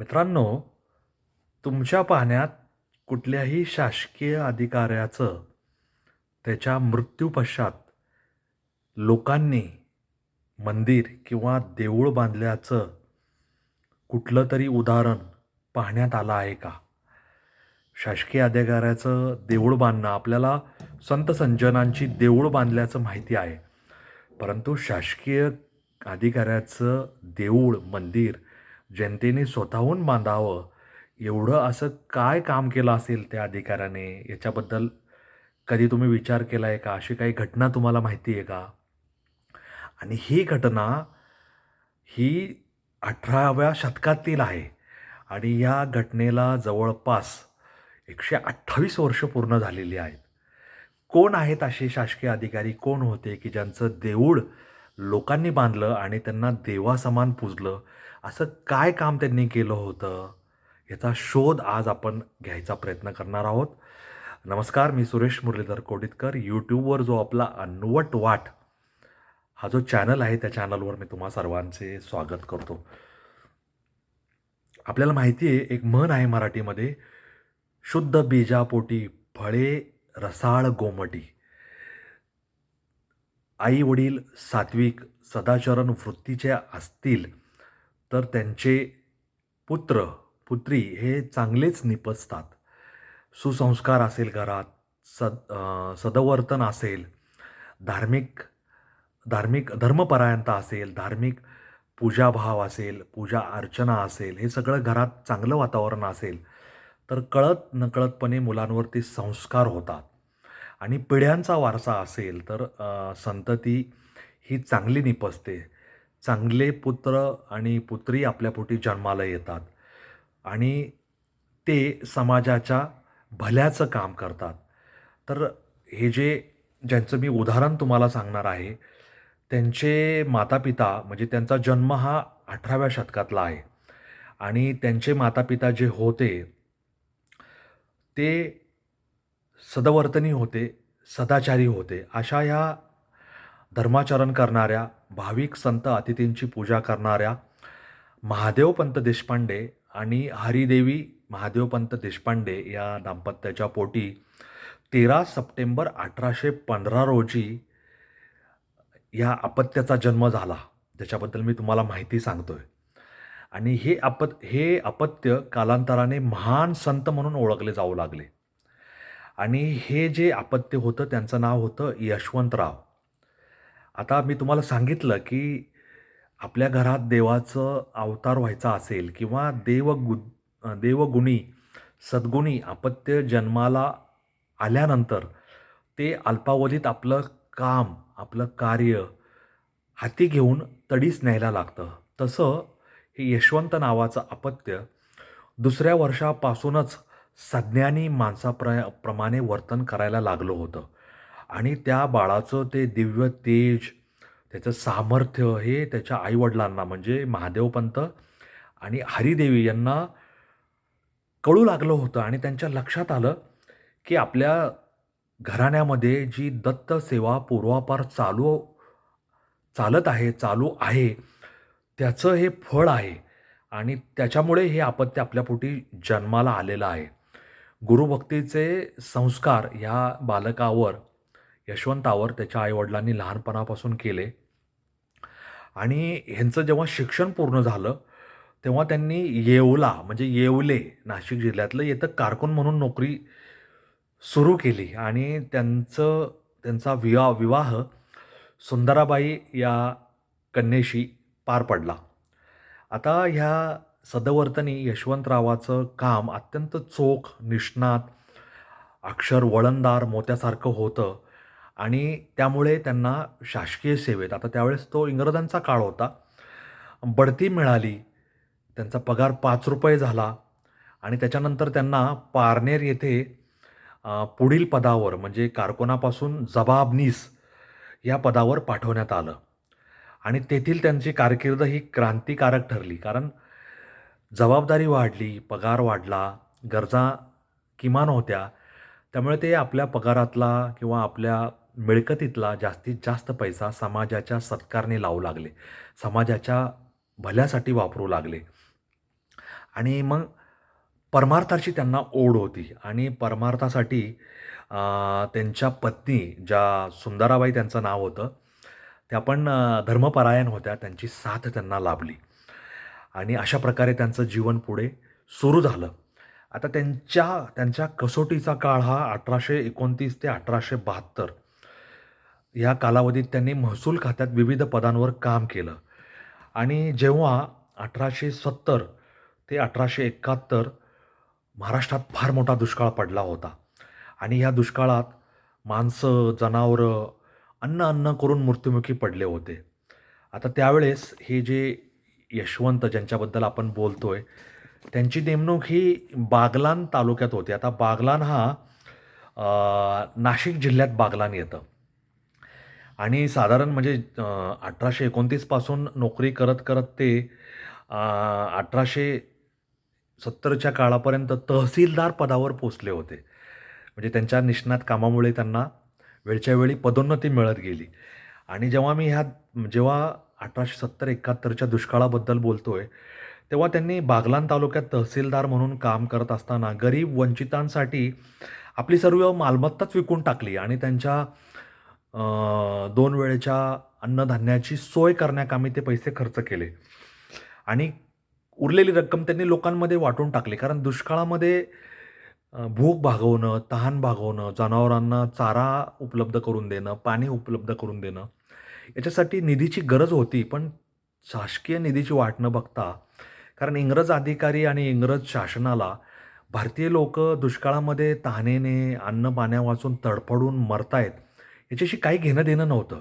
मित्रांनो तुमच्या पाहण्यात कुठल्याही शासकीय अधिकाऱ्याचं त्याच्या मृत्यूपश्चात लोकांनी मंदिर किंवा देऊळ बांधल्याचं कुठलं तरी उदाहरण पाहण्यात आलं आहे का? शासकीय अधिकाऱ्याचं देऊळ बांधणं आपल्याला संत संजनांची देऊळ बांधल्याचं माहिती आहे. परंतु शासकीय अधिकाऱ्याचं देऊळ मंदिर जनतेने स्वतःहून बांधावं. एवढं असं काय काम केलं असेल त्या अधिकाऱ्याने? याच्याबद्दल कधी तुम्ही विचार केला आहे का? अशी काही घटना तुम्हाला माहिती आहे का? आणि ही घटना ही अठराव्या शतकातील आहे. आणि या घटनेला जवळपास एकशे अठ्ठावीस वर्ष पूर्ण झालेली आहेत. कोण आहेत असे शासकीय अधिकारी? कोण होते? की ज्यांचं देऊळ लोकांनी बांधलं आणि त्यांना देवासमान पूजलं? असं काय काम त्यांनी केलं होतं? याचा शोध आज आपण घ्यायचा प्रयत्न करणार आहोत. नमस्कार मी सुरेश मुरलीधर कोडितकर. यूट्यूबवर जो आपला अनवट वाट हा जो चॅनल आहे त्या चॅनलवर मी तुम्हा सर्वांचे स्वागत करतो. आपल्याला माहिती आहे एक म्हण आहे मराठीमध्ये शुद्ध बीजापोटी फळे रसाळ गोमटी. आई वडील सात्विक सदाचरण वृत्तीचे असतील तर त्यांचे पुत्र पुत्री हे चांगलेच निपजतात. सुसंस्कार असेल घरात सद सदवर्तन असेल धार्मिक धार्मिक धर्मपरायणता असेल धार्मिक पूजाभाव असेल पूजा अर्चना असेल हे सगळं घरात चांगलं वातावरण असेल तर कळत नकळतपणे मुलांवरती संस्कार होतात. आणि पिढ्यांचा वारसा असेल तर संतती ही चांगली निपजते. चांगले पुत्र आणि पुत्री आपल्या पोटी जन्माला येतात. आणि ते समाजाच्या भल्याचं काम करतात. तर हे जे ज्यांचं मी उदाहरण तुम्हाला सांगणार आहे त्यांचे मातापिता म्हणजे त्यांचा जन्म हा अठराव्या शतकातला आहे. आणि त्यांचे मातापिता जे होते ते सदवर्तनी होते सदाचारी होते. अशा ह्या धर्माचरण करणाऱ्या भाविक संत अतिथींची पूजा करणाऱ्या महादेवपंत देशपांडे आणि हरिदेवी महादेवपंत देशपांडे या दाम्पत्याच्या पोटी तेरा सप्टेंबर अठराशे पंधरा रोजी या अपत्याचा जन्म झाला. ज्याच्याबद्दल मी तुम्हाला माहिती सांगतो आहे आणि हे अपत हे अपत्य कालांतराने महान संत म्हणून ओळखले जाऊ लागले. आणि हे जे अपत्य होतं त्यांचं नाव होतं यशवंतराव. आता मी तुम्हाला सांगितलं की आपल्या घरात देवाचं अवतार व्हायचा असेल किंवा देवगु देवगुणी सद्गुणी अपत्य जन्माला आल्यानंतर ते अल्पावधीत आपलं काम आपलं कार्य हाती घेऊन तडीस न्यायला लागतं. तसं हे यशवंत नावाचं अपत्य दुसऱ्या वर्षापासूनच सज्ञानी माणसाप्र प्रमाणे वर्तन करायला लागलं होतं. आणि त्या बाळाचं ते दिव्य तेज त्याचं सामर्थ्य हे त्याच्या आईवडिलांना म्हणजे महादेवपंत आणि हरिदेवी यांना कळू लागलं होतं आणि त्यांच्या लक्षात आलं की आपल्या घराण्यामध्ये जी दत्त सेवा पूर्वापार चालू चालत आहे चालू आहे त्याचं हे फळ आहे आणि त्याच्यामुळे हे आपत्य आपल्यापोटी जन्माला आलेलं आहे. गुरुभक्तीचे संस्कार ह्या बालकावर यशवंतावर त्याच्या आईवडिलांनी लहानपणापासून केले. आणि ह्यांचं जेव्हा शिक्षण पूर्ण झालं तेव्हा त्यांनी येवला म्हणजे येवले नाशिक जिल्ह्यातलं येतं कारकून म्हणून नोकरी सुरू केली. आणि त्यांचं त्यांचा विवाह विवाह सुंदराबाई या कन्येशी पार पडला. आता ह्या सदवर्तनी यशवंतरावाचं काम अत्यंत चोख निष्णात अक्षर वळणदार मोत्यासारखं होतं. आणि त्यामुळे त्यांना शासकीय सेवेत आता त्यावेळेस तो इंग्रजांचा काळ होता बढती मिळाली त्यांचा पगार पाच रुपये झाला आणि त्याच्यानंतर त्यांना पारनेर येथे पुढील पदावर म्हणजे कारकोनापासून जबाबनीस या पदावर पाठवण्यात आलं. आणि तेथील त्यांची कारकीर्द ही क्रांतिकारक ठरली कारण जबाबदारी वाढली पगार वाढला गरजा किमान होत्या त्यामुळे ते आपल्या पगारातला किंवा आपल्या मिळकतीतला जास्तीत जास्त पैसा समाजाच्या सत्कारने लावू लागले. समाजाच्या भल्यासाठी वापरू लागले. आणि मग परमार्थाची त्यांना ओढ होती. आणि परमार्थासाठी त्यांच्या पत्नी ज्या सुंदराबाई त्यांचं नाव होतं, त्या पण धर्मपरायण होत्या. त्यांची साथ त्यांना लाभली. आणि अशा प्रकारे त्यांचं जीवन पुढे सुरू झालं. आता त्यांच्या त्यांच्या कसोटीचा काळ हा 1829 ते 1872 या कालावधीत त्यांनी महसूल खात्यात विविध पदांवर काम केलं. आणि जेव्हा 1870 ते 1871 महाराष्ट्रात फार मोठा दुष्काळ पडला होता. आणि ह्या दुष्काळात माणसं, जनावरं अन्न, अन्न करून मृत्युमुखी पडले होते. आता त्यावेळेस हे जे यशवंत ज्यांच्याबद्दल आपण बोलतो आहे त्यांची नेमणूक ही बागलान तालुक्यात होती. आता बागलान हा नाशिक जिल्ह्यात बागलान येतं. आणि साधारण म्हणजे अठराशे एकोणतीसपासून नोकरी करत, करत ते अठराशे सत्तरच्या काळापर्यंत तहसीलदार पदावर पोचले होते. म्हणजे त्यांच्या निष्णात कामामुळे त्यांना वेळच्या वेळी पदोन्नती मिळत गेली आणि जेव्हा मी ह्या जेव्हा अठराशे सत्तर एकाहत्तरच्या दुष्काळाबद्दल बोलतो आहे तेव्हा त्यांनी बागलान तालुक्यात तहसीलदार म्हणून काम करत असताना गरीब वंचितांसाठी आपली सर्व मालमत्ताच विकून टाकली आणि त्यांच्या दोन वेळेच्या अन्नधान्याची सोय करण्याकामी ते पैसे खर्च केले आणि उरलेली रक्कम त्यांनी लोकांमध्ये वाटून टाकली. कारण दुष्काळामध्ये भूक भागवणं, तहान भागवणं, जनावरांना चारा उपलब्ध करून देणं, पाणी उपलब्ध करून देणं, याच्यासाठी निधीची गरज होती. पण शासकीय निधीची वाट न बघता कारण इंग्रज अधिकारी आणि इंग्रज शासनाला भारतीय लोकं दुष्काळामध्ये तहानेने, अन्न-पाण्यावाचून तडफडून मरतायत, याच्याशी काही घेणं-देणं नव्हतं.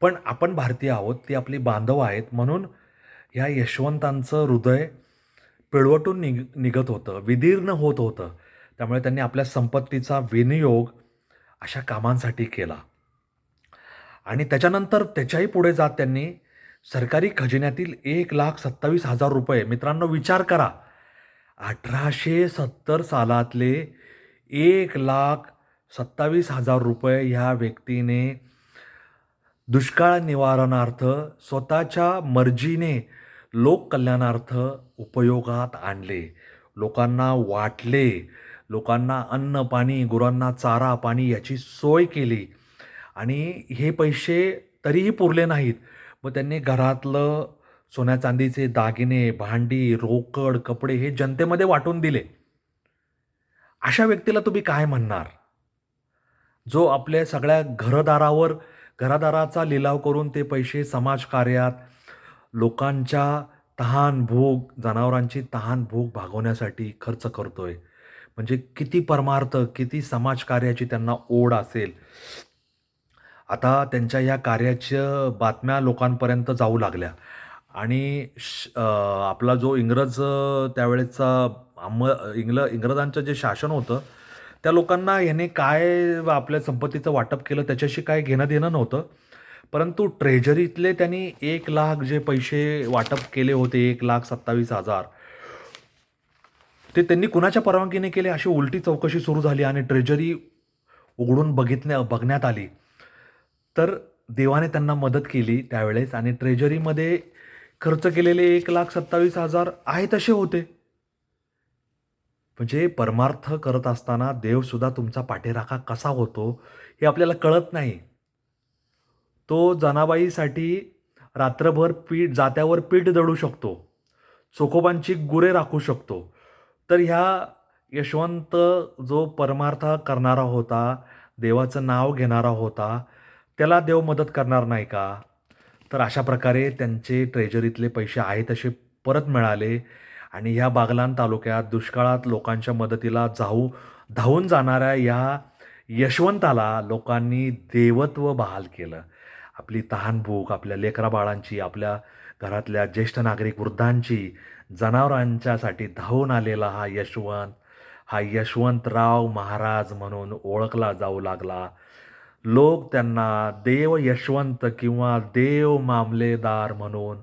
पण आपण भारतीय आहोत, ती आपली बांधव आहेत, म्हणून ह्या यशवंतांचं हृदय पिळवटून निघ निघत होतं, विदीर्ण होत होतं. त्यामुळे त्यांनी आपल्या संपत्तीचा विनियोग अशा कामांसाठी केला आणि त्याच्यानंतर त्याच्याही पुढे जात त्यांनी सरकारी खजिन्यातील ₹1,27,000 मित्रांनो विचार करा, 1870 सालातले एक लाख ₹1,27,000 ह्या व्यक्तीने दुष्काळ निवारणार्थ स्वतःच्या मर्जीने लोककल्याणार्थ उपयोगात आणले. लोकांना वाटले, लोकांना अन्न-पाणी, गुरांना चारा-पाणी याची सोय केली आणि हे पैसे तरीही पुरले नाहीत. मग त्यांनी घरातलं सोन्या-चांदीचे दागिने, भांडी, रोकड, कपडे हे जनतेमध्ये वाटून दिले. अशा व्यक्तीला तुम्ही काय म्हणणार? जो आपल्या सगळ्या घरदारावर घरादाराचा लिलाव करून ते पैसे समाजकार्यात, लोकांच्या तहान-भूक, जनावरांची तहान-भूक भागवण्यासाठी खर्च करतोय. म्हणजे किती परमार्थ, किती समाजकार्याची त्यांना ओढ असेल. आता त्यांच्या या कार्याच्या बातम्या लोकांपर्यंत जाऊ लागल्या आणि श आपला जो इंग्रज त्यावेळेचा आम इंग्ल इंग्रजांचं जे शासन होतं, त्या लोकांना ह्याने काय आपल्या संपत्तीचं वाटप केलं त्याच्याशी काय घेणं-देणं नव्हतं. परंतु ट्रेजरीतले त्यांनी एक लाख जे पैसे वाटप केले होते, 1,27,000 ते त्यांनी कुणाच्या परवानगीने केले अशी उलटी चौकशी सुरू झाली आणि ट्रेजरी उघडून बघितण्या बघण्यात आली. तर देवाने त्यांना मदत केली त्यावेळेस आणि ट्रेजरीमध्ये खर्च केलेले 1,27,000 आहे तसे होते. म्हणजे परमार्थ करत असताना देवसुद्धा तुमचा पाठीराखा कसा होतो, हे आपल्याला कळत नाही. तो जनाबाईसाठी रात्रभर पीठ जात्यावर पीठ दळू शकतो. चोखोबांची गुरे राखू शकतो. तर ह्या यशवंत जो परमार्थ करणारा होता, देवाचं नाव घेणारा होता, त्याला देव मदत करणार नाही का? तर अशा प्रकारे त्यांचे ट्रेझरीतले पैसे आहे तसे परत मिळाले आणि ह्या बागलान तालुक्यात दुष्काळात लोकांच्या मदतीला जाऊ धावून जाणाऱ्या या यशवंताला लोकांनी देवत्व बहाल केलं. आपली तहानभूक आपल्या लेकरा-बाळांची, आपल्या घरातल्या ज्येष्ठ नागरिक, वृद्धांची, जनावरांच्यासाठी धावून आलेला हा यशवंत, हा यशवंतराव महाराज म्हणून ओळखला जाऊ लागला. लोक त्यांना देव यशवंत किंवा देव मामलेदार म्हणून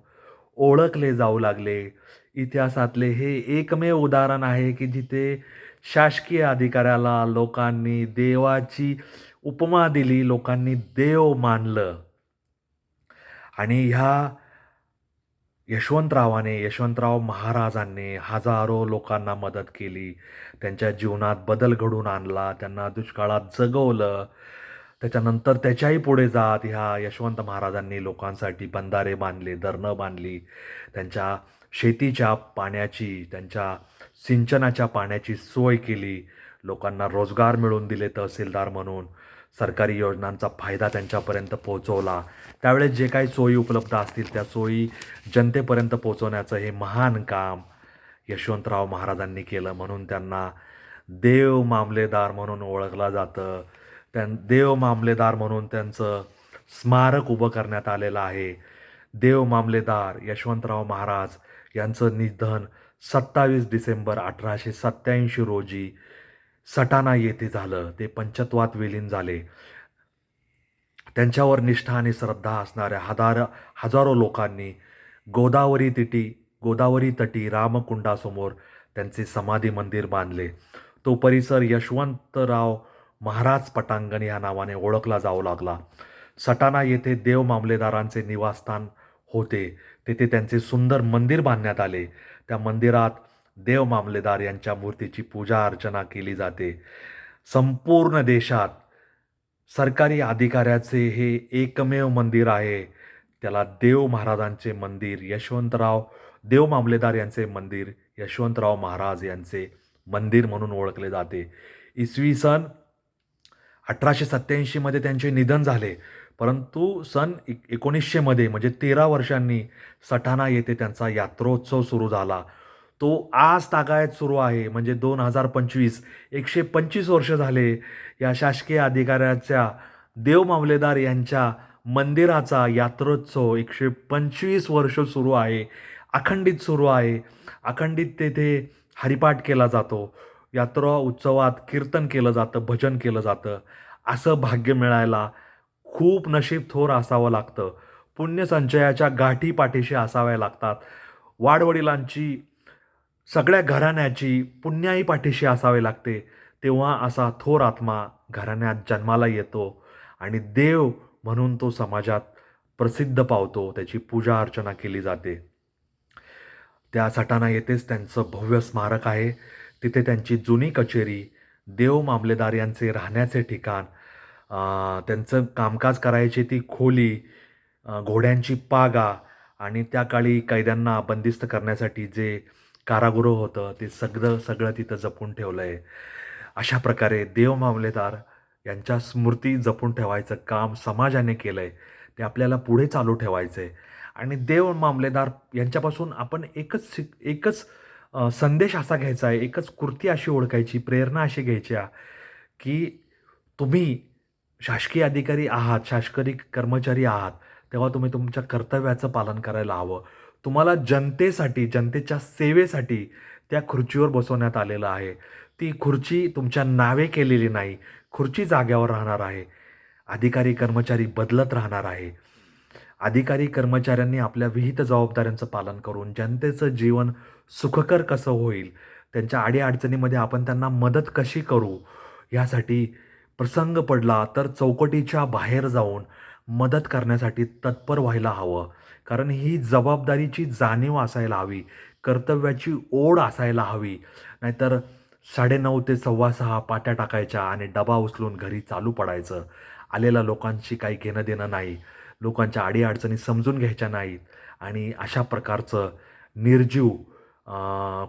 ओळखले जाऊ लागले. इतिहासातले हे एकमेव उदाहरण आहे की जिथे शासकीय अधिकाऱ्याला लोकांनी देवाची उपमा दिली, लोकांनी देव मानलं. आणि ह्या यशवंतरावाने यशवंतराव महाराजांनी हजारो लोकांना मदत केली. त्यांच्या जीवनात बदल घडून आणला त्यांना दुष्काळात जगवलं. त्याच्यानंतर त्याच्याही पुढे जात ह्या यशवंत महाराजांनी लोकांसाठी बंधारे बांधले धरणं बांधली. त्यांच्या शेतीच्या पाण्याची त्यांच्या सिंचनाच्या पाण्याची सोय केली. लोकांना रोजगार मिळवून दिले तहसीलदार म्हणून. सरकारी योजनांचा फायदा त्यांच्यापर्यंत पोहोचवला. त्यावेळेस जे काही सोयी उपलब्ध असतील त्या सोयी जनतेपर्यंत पोहोचवण्याचं हे महान काम यशवंतराव महाराजांनी केलं म्हणून त्यांना देव मामलेदार म्हणून ओळखलं जातं. त्यां देव मामलेदार म्हणून त्यांचं स्मारक उभं करण्यात आलेलं आहे. देव मामलेदार यशवंतराव महाराज यांचं निधन सत्तावीस डिसेंबर अठराशे सत्याऐंशी रोजी सटाणा येथे झालं. ते पंचत्वात विलीन झाले. त्यांच्यावर निष्ठा आणि श्रद्धा असणाऱ्या हजार हजारो लोकांनी गोदावरी तिटी गोदावरी तटी रामकुंडासमोर त्यांचे समाधी मंदिर बांधले. तो परिसर यशवंतराव महाराज पटांगण या नावाने ओळखला जाऊ लागला. सटाणा येथे देव मामलेदारांचे निवासस्थान होते. तेथे त्यांचे सुंदर मंदिर बांधण्यात आले. त्या मंदिरात देव मामलेदार यांच्या मूर्तीची पूजा अर्चना केली जाते. संपूर्ण देशात सरकारी अधिकाऱ्याचे हे एकमेव मंदिर आहे. त्याला देव महाराजांचे मंदिर यशवंतराव देव मामलेदार यांचे मंदिर यशवंतराव महाराज यांचे मंदिर म्हणून ओळखले जाते. इसवी सन अठराशे सत्याऐंशीमध्ये त्यांचे निधन झाले. परंतु सन एक एकोणीसशेमध्ये म्हणजे तेरा वर्षांनी सठाणा येथे त्यांचा यात्रोत्सव सुरू झाला. तो आज तागायत सुरू आहे म्हणजे दोन हजार पंचवीस एकशे पंचवीस वर्ष झाले या शासकीय अधिकाऱ्याच्या देव मामलेदार यांच्या मंदिराचा यात्रोत्सव एकशे पंचवीस वर्ष सुरू आहे अखंडित सुरू आहे. अखंडित तेथे हरिपाठ केला जातो. यात्रा उत्सवात कीर्तन केलं जातं भजन केलं जातं. असं भाग्य मिळायला खूप नशीब थोर असावं लागतं. पुण्यसंचयाच्या गाठी पाठीशी असाव्या लागतात. वाडवडिलांची सगळ्या घराण्याची पुण्याई पाठीशी असावे लागते. तेव्हा असा थोर आत्मा घराण्यात जन्माला येतो आणि देव म्हणून तो समाजात प्रसिद्ध पावतो त्याची पूजा अर्चना केली जाते. त्या सटाणा येथेच त्यांचं भव्य स्मारक आहे. तिथे त्यांची जुनी कचेरी देव मामलेदार यांचे राहण्याचे ठिकाण त्यांचं कामकाज करायची ती खोली घोड्यांची पागा आणि त्या काळी कैद्यांना बंदिस्त करण्यासाठी जे कारागृह होतं ते सगळं सगळं तिथं जपून ठेवलं आहे अशा प्रकारे देव मामलेदार यांच्या स्मृती जपून ठेवायचं काम समाजाने केलं आहे ते आपल्याला पुढे चालू ठेवायचं आहे आणि देव मामलेदार यांच्यापासून आपण एकच शिक एकच संदेश असा घ्यायचा आहे एकच कृती अशी ओळखायची प्रेरणा अशी घ्यायची की तुम्ही शासकीय अधिकारी आहात शासकीय कर्मचारी आहात तेव्हा तुम्ही तुमच्या कर्तव्याचं पालन करायला हवं. तुम्हाला जनतेसाठी जनतेच्या सेवेसाठी त्या खुर्चीवर बसवण्यात आलेलं आहे. ती खुर्ची तुमच्या नावे केलेली नाही खुर्ची जाग्यावर राहणार आहे. अधिकारी कर्मचारी बदलत राहणार आहे. अधिकारी कर्मचाऱ्यांनी आपल्या विहित जबाबदाऱ्यांचं पालन करून जनतेचं जीवन सुखकर कसं होईल त्यांच्या अडीअडचणीमध्ये आपण त्यांना मदत कशी करू यासाठी प्रसंग पडला तर चौकटीच्या बाहेर जाऊन मदत करण्यासाठी तत्पर व्हायला हवं. कारण ही जबाबदारीची जाणीव असायला हवी कर्तव्याची ओढ असायला हवी. नाहीतर साडेनऊ ते सव्वा सहा पाट्या टाकायच्या आणि डबा उचलून घरी चालू पडायचं. आलेल्या लोकांशी काही घेणं देणं नाही लोकांच्या अडीअडचणी समजून घ्यायच्या नाहीत. आणि अशा प्रकारचं निर्जीव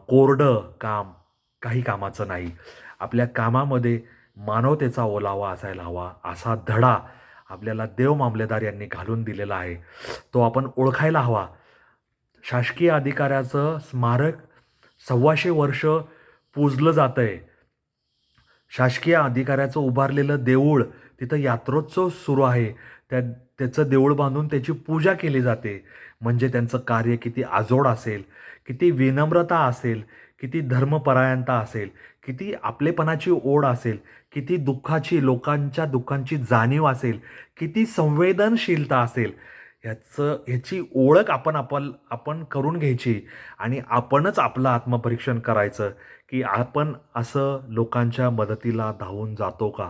कोरडं काम काही कामाचं नाही. आपल्या कामामध्ये मानवतेचा ओलावा असायला हवा. असा धडा आपल्याला देव मामलेदार यांनी घालून दिलेला आहे. तो आपण ओळखायला हवा. शासकीय अधिकाऱ्याचं स्मारक सव्वाशे वर्ष पूजलं जातं आहे शासकीय अधिकाऱ्याचं उभारलेलं देऊळ तिथं यात्रोत्सव सुरू आहे. त्या त्याचं देऊळ बांधून त्याची पूजा केली जाते. म्हणजे त्यांचं कार्य किती आजोड असेल किती विनम्रता असेल किती धर्मपरायणता असेल किती आपलेपणाची ओढ असेल किती दुःखाची लोकांच्या दुःखांची जाणीव असेल किती संवेदनशीलता असेल ह्याचं ह्याची ओळख आपण आपण आपण करून घ्यायची आणि आपणच आपलं आत्मपरीक्षण करायचं की आपण असं लोकांच्या मदतीला धावून जातो का?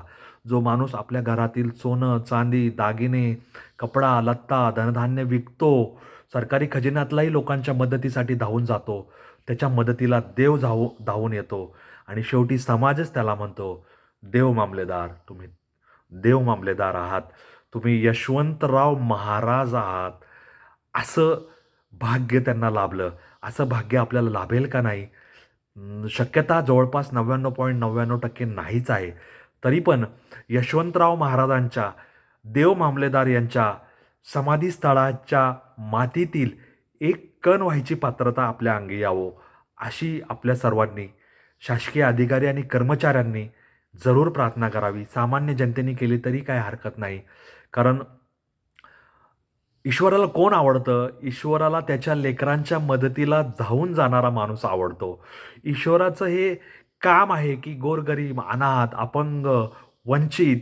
जो माणूस आपल्या घरातील सोनं चांदी दागिने कपडा लत्ता धनधान्य विकतो सरकारी खजिन्यातलाही लोकांच्या मदतीसाठी धावून जातो त्याच्या मदतीला देव धावू धावून येतो. आणि शेवटी समाजच त्याला म्हणतो देव मामलेदार तुम्ही देव मामलेदार आहात. तुम्ही यशवंतराव महाराज आहात. असं भाग्य त्यांना लाभलं. असं भाग्य आपल्याला लाभेल का नाही? शक्यता जवळपास नव्याण्णव पॉईंट नव्याण्णव टक्के नाहीच आहे. तरी पण यशवंतराव महाराजांच्या देव मामलेदार यांच्या समाधीस्थळाच्या मातीतील एक कण व्हायची पात्रता आपल्या अंगी यावं अशी आपल्या सर्वांनी शासकीय अधिकारी आणि कर्मचाऱ्यांनी जरूर प्रार्थना करावी. सामान्य जनतेने केली तरी काय हरकत नाही. कारण ईश्वराला कोण आवडतं? ईश्वराला त्याच्या लेकरांच्या मदतीला धावून जाणारा माणूस आवडतो. ईश्वराचं हे काम आहे की गोरगरीब अनाथ अपंग वंचित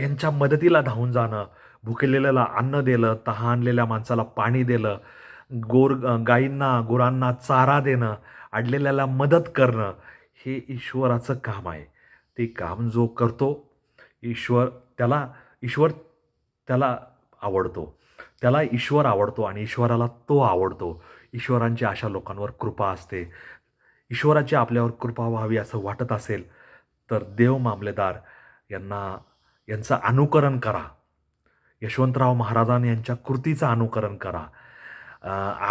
यांच्या मदतीला धावून जाणं. भुकेलेल्याला अन्न दिलं तहानलेल्या माणसाला पाणी दिलं गोर गाईंना गुरांना चारा देणं अडलेल्याला मदत करणं हे ईश्वराचं काम आहे. ते काम जो करतो ईश्वर त्याला ईश्वर त्याला आवडतो. त्याला ईश्वर आवडतो आणि ईश्वराला तो आवडतो. ईश्वरांची अशा लोकांवर कृपा असते. ईश्वराची आपल्यावर कृपा व्हावी असं वाटत असेल तर देव मामलेदार यांना यांचं अनुकरण करा. यशवंतराव महाराजां यांच्या कृतीचं अनुकरण करा.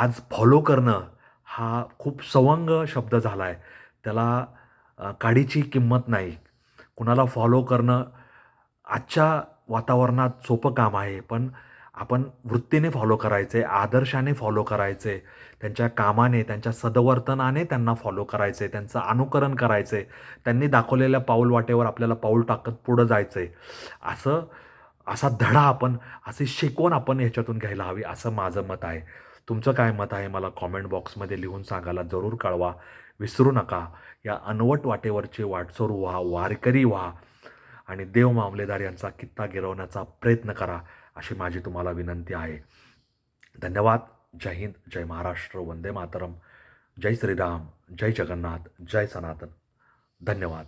आज फॉलो करणं हा खूप सवंग शब्द झाला आहे त्याला काडीची किंमत नाही. कुणाला फॉलो करणं आजच्या वातावरणात सोपं काम आहे पण आपण वृत्तीने फॉलो करायचे आदर्शाने फॉलो करायचे त्यांच्या कामाने त्यांच्या सदवर्तनाने त्यांना फॉलो करायचे त्यांचं अनुकरण करायचे त्यांनी दाखवलेल्या पाऊल वाटेवर आपल्याला पाऊल टाकत पुढं जायचं. आहे असं असा धडा आपण असे शिकवण आपण ह्याच्यातून घ्यायला हवी असं माझं मत आहे. तुमचं काय मत आहे? मला कॉमेंट बॉक्समध्ये लिहून सांगायला जरूर कळवा. विसरू नका. या अनवट वाटेवरचे वाटसोर व्हा वारकरी व्हा आणि देव मामलेदार यांचा कित्ता गिरवण्याचा प्रयत्न करा अशी माझी तुम्हाला विनंती आहे. धन्यवाद. जय हिंद. जय महाराष्ट्र. वंदे मातरम. जय श्रीराम. जय जगन्नाथ. जय सनातन. धन्यवाद.